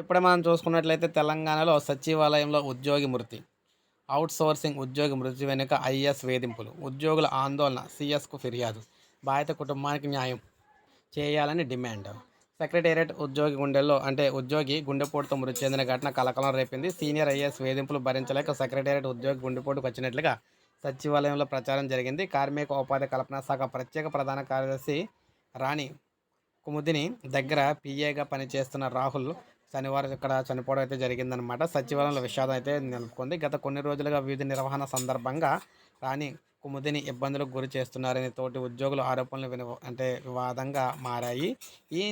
ఇప్పుడే మనం చూసుకున్నట్లయితే తెలంగాణలో సచివాలయంలో ఉద్యోగి మృతి అవుట్సోర్సింగ్ ఉద్యోగి మృతి వెనుక ఐఎస్ వేధింపులు ఉద్యోగుల ఆందోళన సిఎస్కు ఫిర్యాదు బాధిత కుటుంబానికి న్యాయం చేయాలని డిమాండ్. సెక్రటేరియట్ ఉద్యోగి గుండెల్లో అంటే ఉద్యోగి గుండెపోటుతో మృతి చెందిన ఘటన కలకలం రేపింది. సీనియర్ ఐఏఎస్ వేధింపులు భరించలేక సెక్రటేరియట్ ఉద్యోగి గుండెపోటుకు వచ్చినట్లుగా సచివాలయంలో ప్రచారం జరిగింది. కార్మిక ఉపాధి కల్పన శాఖ ప్రత్యేక ప్రధాన కార్యదర్శి రాణి కుముదిని దగ్గర పిఏగా పనిచేస్తున్న రాహుల్ శనివారం ఇక్కడ చనిపోవడం అయితే జరిగిందనమాట సచివాలయంలో విషాదం అయితే నిలుపుకుంది గత కొన్ని రోజులుగా వివిధ నిర్వహణ సందర్భంగా రాణి కుముదిని ఇబ్బందులకు గురి చేస్తున్నారని తోటి ఉద్యోగులు ఆరోపణలు విని అంటే వివాదంగా మారాయి. ఈ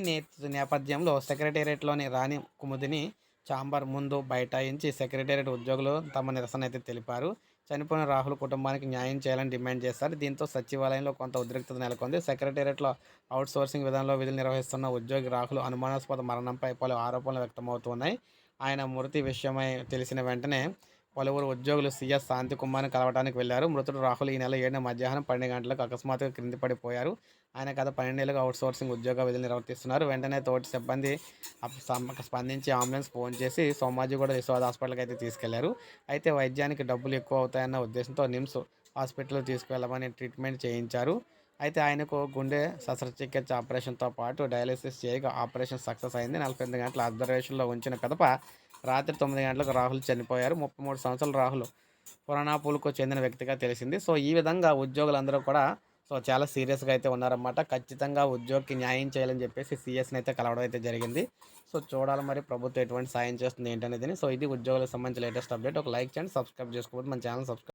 నేపథ్యంలో సెక్రటేరియట్లోని రాణి కుముదిని చాంబర్ ముందు బైఠాయించి సెక్రటేరియట్ ఉద్యోగులు తమ నిరసన అయితే తెలిపారు. చనిపోయిన రాహుల్ కుటుంబానికి న్యాయం చేయాలని డిమాండ్ చేశారు. దీంతో సచివాలయంలో కొంత ఉద్రిక్తత నెలకొంది. సెక్రటేరియట్లో అవుట్ సోర్సింగ్ విధానంలో విధులు నిర్వహిస్తున్న ఉద్యోగి రాహుల్ అనుమానాస్పద మరణంపై పలు ఆరోపణలు వ్యక్తమవుతున్నాయి ఆయన మృతి విషయమై తెలిసిన వెంటనే పలువురు ఉద్యోగులు సీఎస్ శాంతికుమార్ని కలవడానికి వెళ్ళారు మృతుడు రాహుల్ ఈ నెల ఏడున మధ్యాహ్నం పన్నెండు గంటలకు అకస్మాత్తుగా క్రింది పడిపోయారు. ఆయన గత పన్నెండేళ్ళుగా అవుట్ సోర్సింగ్ ఉద్యోగ విధులు నిర్వర్తిస్తున్నారు. వెంటనే తోటి సిబ్బంది స్పందించి అంబులెన్స్ ఫోన్ చేసి సోమాజిగూడ యశోద హాస్పిటల్కి అయితే తీసుకెళ్ళారు. అయితే వైద్యానికి డబ్బులు ఎక్కువ అవుతాయన్న ఉద్దేశంతో నిమ్స్ హాస్పిటల్ తీసుకువెళ్ళమని ట్రీట్మెంట్ చేయించారు. అయితే ఆయనకు గుండె శస్త్రచికిత్స ఆపరేషన్తో పాటు డయాలిసిస్ చేయగా ఆపరేషన్ సక్సెస్ అయింది. నలభై ఎనిమిది గంటల అబ్జర్వేషన్లో ఉంచిన కదప రాత్రి తొమ్మిది గంటలకు రాహుల్ చనిపోయారు. ముప్పై మూడు సంవత్సరాల రాహుల్ పురాణాపూల్కు చెందిన వ్యక్తిగా తెలిసింది. సో ఈ విధంగా ఉద్యోగులందరూ కూడా సో చాలా సీరియస్గా అయితే ఉన్నారన్నమాట. ఖచ్చితంగా ఉద్యోగికి న్యాయం చేయాలని చెప్పేసి సీఎస్ని అయితే కలవడం అయితే జరిగింది. సో చూడాలి మరి ప్రభుత్వం ఎటువంటి సాయం చేస్తుంది ఏంటనేది. సో ఇది ఉద్యోగులకు సంబంధించి లేటెస్ట్ అప్డేట్. ఒక లైక్ చేయండి సబ్స్క్రైబ్ చేసుకోవద్దు మన ఛానల్ సబ్స్క్రైబ్